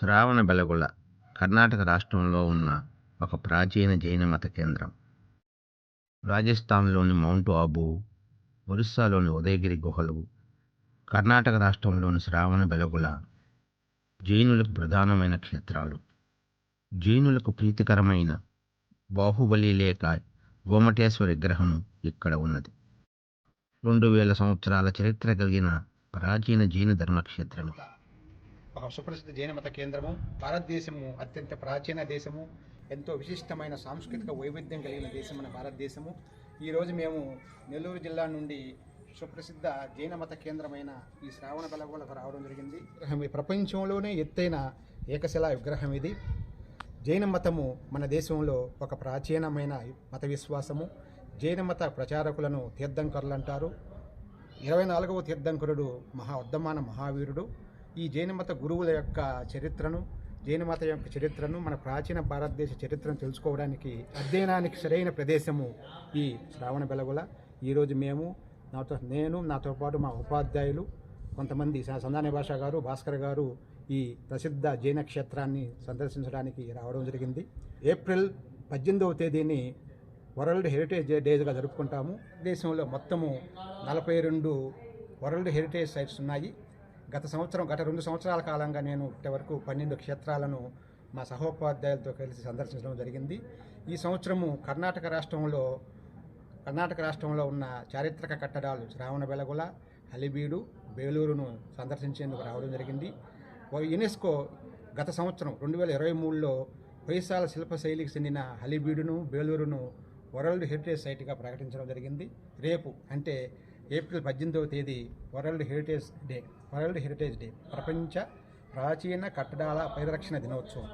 శ్రావణ బెలగొల కర్ణాటక రాష్ట్రంలో ఉన్న ఒక ప్రాచీన జైన మత కేంద్రం. రాజస్థాన్లోని మౌంట్ ఆబూ ఒరిస్సాలోని ఉదయగిరి గుహలు కర్ణాటక రాష్ట్రంలోని శ్రావణ బెలగుల జైనులకు ప్రధానమైన క్షేత్రాలు. జైనులకు ప్రీతికరమైన బాహుబలి లేక గోమటేశ్వర విగ్రహం ఇక్కడ ఉన్నది. రెండు వేల సంవత్సరాల చరిత్ర కలిగిన ప్రాచీన జైన ధర్మక్షేత్రం ఒక సుప్రసిద్ధ జైన మత కేంద్రము. భారతదేశము అత్యంత ప్రాచీన దేశము. ఎంతో విశిష్టమైన సాంస్కృతిక వైవిధ్యం కలిగిన దేశం మన భారతదేశము ఈరోజు మేము నెల్లూరు జిల్లా నుండి సుప్రసిద్ధ జైన మత కేంద్రమైన ఈ శ్రావణ బెలగోలకు రావడం జరిగింది. ప్రపంచంలోనే ఎత్తైన ఏకశిలా విగ్రహం ఇది. జైన మతము మన దేశంలో ఒక ప్రాచీనమైన మత విశ్వాసము. జైన మత ప్రచారకులను తీర్థంకరులు అంటారు ఇరవై నాలుగవ తీర్థంకరుడు మహా ఉద్దమాన మహావీరుడు. ఈ జైనమత గురువుల యొక్క చరిత్రను జైనమత యొక్క చరిత్రను మన ప్రాచీన భారతదేశ చరిత్రను తెలుసుకోవడానికి అధ్యయనానికి సరైన ప్రదేశము ఈ శ్రావణ బెలగుల. ఈరోజు మేము నాతో నేను నాతో పాటు మా ఉపాధ్యాయులు కొంతమంది స- సందాని భాష గారు భాస్కర్ గారు ఈ ప్రసిద్ధ జైన క్షేత్రాన్ని సందర్శించడానికి రావడం జరిగింది. ఏప్రిల్ పద్దెనిమిదవ తేదీని వరల్డ్ హెరిటేజ్ డేస్గా జరుపుకుంటాము. దేశంలో మొత్తము నలభై రెండు వరల్డ్ హెరిటేజ్ సైట్స్ ఉన్నాయి. గత సంవత్సరం గత రెండు సంవత్సరాల కాలంగా నేను ఇప్పటివరకు పన్నెండు క్షేత్రాలను మా సహోపాధ్యాయులతో కలిసి సందర్శించడం జరిగింది. ఈ సంవత్సరము కర్ణాటక రాష్ట్రంలో కర్ణాటక రాష్ట్రంలో ఉన్న చారిత్రక కట్టడాలు శ్రావణబెలగుల హలిబీడు బేలూరును సందర్శించేందుకు రావడం జరిగింది. యునెస్కో గత సంవత్సరం రెండు వేల ఇరవై మూడులో హొయసాల శిల్పశైలికి చెందిన హలిబీడును బేలూరును వరల్డ్ హెరిటేజ్ సైట్గా ప్రకటించడం జరిగింది. రేపు అంటే ఏప్రిల్ పద్దెనిమిదవ తేదీ world heritage day. World heritage day ప్రపంచ ప్రాచీన కట్టడాల పరిరక్షణ దినోత్సవం.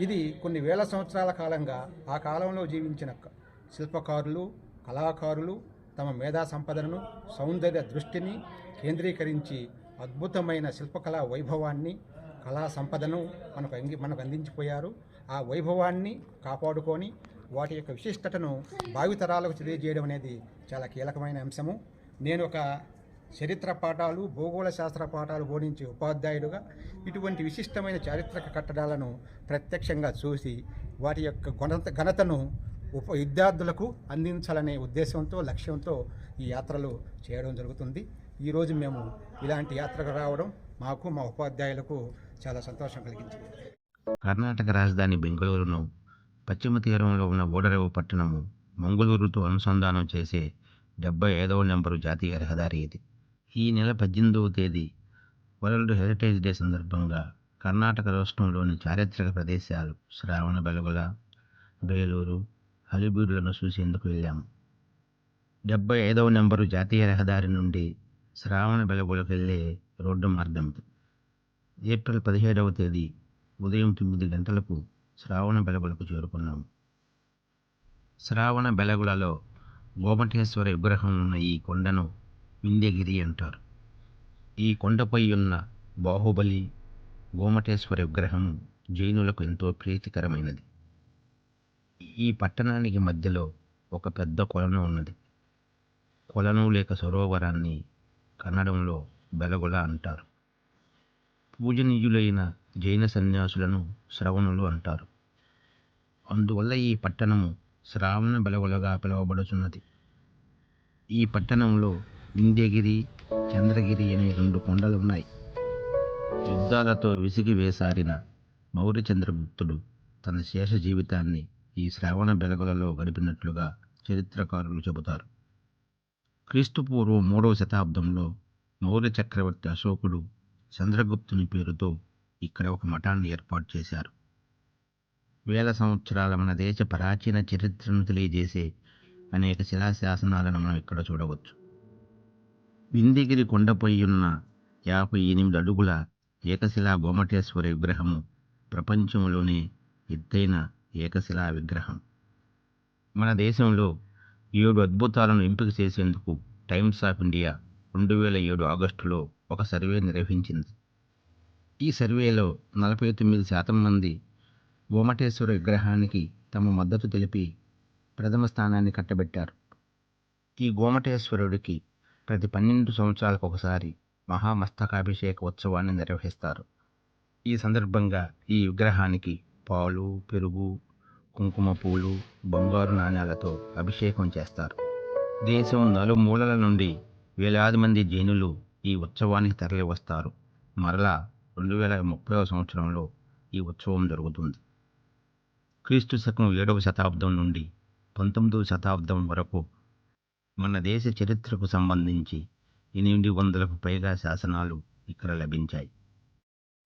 ఇది కొన్ని వేల సంవత్సరాల కాలంగా ఆ కాలంలో జీవించిన క- శిల్పకారులు కళాకారులు తమ మేధా సంపదను సౌందర్య దృష్టిని కేంద్రీకరించి అద్భుతమైన శిల్పకళా వైభవాన్ని కళా సంపదను మనకు అంగి మనకు అందించిపోయారు. ఆ వైభవాన్ని కాపాడుకొని వాటి యొక్క విశిష్టతను భావితరాలకు తెలియజేయడం అనేది చాలా కీలకమైన అంశము. నేను ఒక చరిత్ర పాఠాలు భూగోళ శాస్త్ర పాఠాలు బోధించే ఉపాధ్యాయుడుగా ఇటువంటి విశిష్టమైన చారిత్రక కట్టడాలను ప్రత్యక్షంగా చూసి వాటి యొక్క ఘనత ఘనతను ఉప విద్యార్థులకు అందించాలనే ఉద్దేశంతో లక్ష్యంతో ఈ యాత్రలు చేయడం జరుగుతుంది. ఈరోజు మేము ఇలాంటి యాత్రకు రావడం మాకు మా ఉపాధ్యాయులకు చాలా సంతోషం కలిగించింది. కర్ణాటక రాజధాని బెంగళూరును పశ్చిమ తీరంలో ఉన్న ఓడరేవు పట్టణము మంగళూరుతో అనుసంధానం చేసే డెబ్బై ఐదవ నెంబరు జాతీయ రహదారి ఇది. ఈ నెల పద్దెనిమిదవ తేదీ వరల్డ్ హెరిటేజ్ డే సందర్భంగా కర్ణాటక రాష్ట్రంలోని చారిత్రక ప్రదేశాలు శ్రావణ బెలగుల బేలూరు హలిబీడులను చూసేందుకు వెళ్ళాము. డెబ్బై ఐదవ నెంబరు జాతీయ రహదారి నుండి శ్రావణ బెలగొలకు వెళ్ళే రోడ్డు మార్గం. ఏప్రిల్ పదిహేడవ తేదీ ఉదయం తొమ్మిది గంటలకు శ్రావణ బెలగులకు చేరుకున్నాము. శ్రావణ బెలగులలో గోమటేశ్వర విగ్రహం ఉన్న ఈ కొండను వింధ్యగిరి అంటారు. ఈ కొండపై ఉన్న బాహుబలి గోమటేశ్వర విగ్రహం జైనులకు ఎంతో ప్రీతికరమైనది. ఈ పట్టణానికి మధ్యలో ఒక పెద్ద కొలను ఉన్నది. కొలను లేక సరోవరాన్ని కన్నడంలో బెలగుల అంటారు. పూజనీయులైన జైన సన్యాసులను శ్రవణులు అంటారు. అందువల్ల ఈ పట్టణము శ్రావణ బెలగులగా పిలువబడుచున్నది. ఈ పట్టణంలో వింధ్యగిరి చంద్రగిరి అనే రెండు కొండలు ఉన్నాయి యుద్ధాలతో విసిగి వేసారిన మౌర్య చంద్రగుప్తుడు తన శేష జీవితాన్ని ఈ శ్రావణ బెలగొలలో గడిపినట్లుగా చరిత్రకారులు చెబుతారు. క్రీస్తు పూర్వం మూడవ శతాబ్దంలో మౌర్య చక్రవర్తి అశోకుడు చంద్రగుప్తుని పేరుతో ఇక్కడ ఒక మఠాన్ని ఏర్పాటు చేశారు. వేల సంవత్సరాల మన దేశ ప్రాచీన చరిత్రను తెలియజేసే అనేక శిలాశాసనాలను మనం ఇక్కడ చూడవచ్చు. విందిగిరి కొండపై ఉన్న యాభై ఎనిమిది అడుగుల ఏకశిలా గోమటేశ్వర విగ్రహము ప్రపంచంలోనే ఎత్తైన ఏకశిలా విగ్రహం. మన దేశంలో ఏడు అద్భుతాలను ఎంపిక చేసేందుకు టైమ్స్ ఆఫ్ ఇండియా రెండు వేల ఏడు ఆగస్టులో ఒక సర్వే నిర్వహించింది. ఈ సర్వేలో నలభై తొమ్మిది శాతం మంది గోమటేశ్వర విగ్రహానికి తమ మద్దతు తెలిపి ప్రథమ స్థానాన్ని కట్టబెట్టారు. ఈ గోమటేశ్వరుడికి ప్రతి పన్నెండు సంవత్సరాలకు ఒకసారి మహామస్తకాభిషేక ఉత్సవాన్ని నిర్వహిస్తారు. ఈ సందర్భంగా ఈ విగ్రహానికి పాలు పెరుగు కుంకుమ పూలు బంగారు నాణ్యాలతో అభిషేకం చేస్తారు. దేశం నలుమూలల నుండి వేలాది మంది జైనులు ఈ ఉత్సవానికి తరలి వస్తారు మరలా రెండు వేల ముప్పై సంవత్సరంలో ఈ ఉత్సవం జరుగుతుంది. క్రీస్తు శకం ఏడవ శతాబ్దం నుండి పంతొమ్మిదవ శతాబ్దం వరకు మన దేశ చరిత్రకు సంబంధించి ఎనిమిది వందలకు పైగా శాసనాలు ఇక్కడ లభించాయి.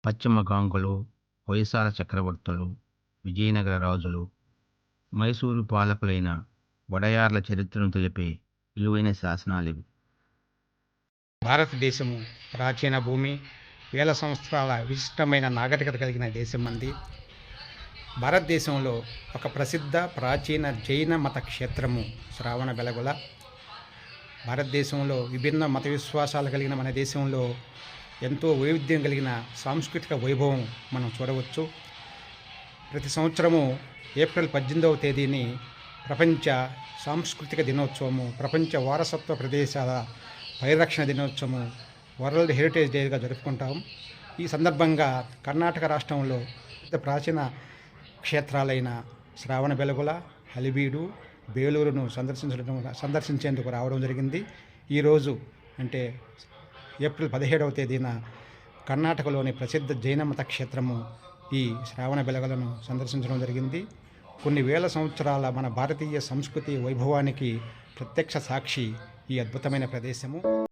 పశ్చిమ గాంగులు హొయసాల చక్రవర్తులు విజయనగర రాజులు మైసూరు పాలకులైన వడయార్ల చరిత్రను తెలిపే విలువైన శాసనాలు ఇవి. భారతదేశము ప్రాచీన భూమి వేల సంవత్సరాల విశిష్టమైన నాగరికత కలిగిన దేశం అంది. భారతదేశంలో ఒక ప్రసిద్ధ ప్రాచీన జైన మత క్షేత్రము శ్రావణ బెలగుల. భారతదేశంలో విభిన్న మత విశ్వాసాలు కలిగిన మన దేశంలో ఎంతో వైవిధ్యం కలిగిన సాంస్కృతిక వైభవం మనం చూడవచ్చు. ప్రతి సంవత్సరము ఏప్రిల్ పద్దెనిమిదవ తేదీని ప్రపంచ సాంస్కృతిక దినోత్సవము ప్రపంచ వారసత్వ ప్రదేశాల పరిరక్షణ దినోత్సవము వరల్డ్ హెరిటేజ్ డేగా జరుపుకుంటాం. ఈ సందర్భంగా కర్ణాటక రాష్ట్రంలో పెద్ద ప్రాచీన క్షేత్రాలైన శ్రావణ బెలగుల హలిబీడు బేలూరును సందర్శించడం సందర్శించేందుకు రావడం జరిగింది. ఈరోజు అంటే ఏప్రిల్ పదిహేడవ తేదీన కర్ణాటకలోని ప్రసిద్ధ జైన మత క్షేత్రము ఈ శ్రావణ బెలగలను సందర్శించడం జరిగింది. కొన్ని వేల సంవత్సరాల మన భారతీయ సంస్కృతి వైభవానికి ప్రత్యక్ష సాక్షి ఈ అద్భుతమైన ప్రదేశము.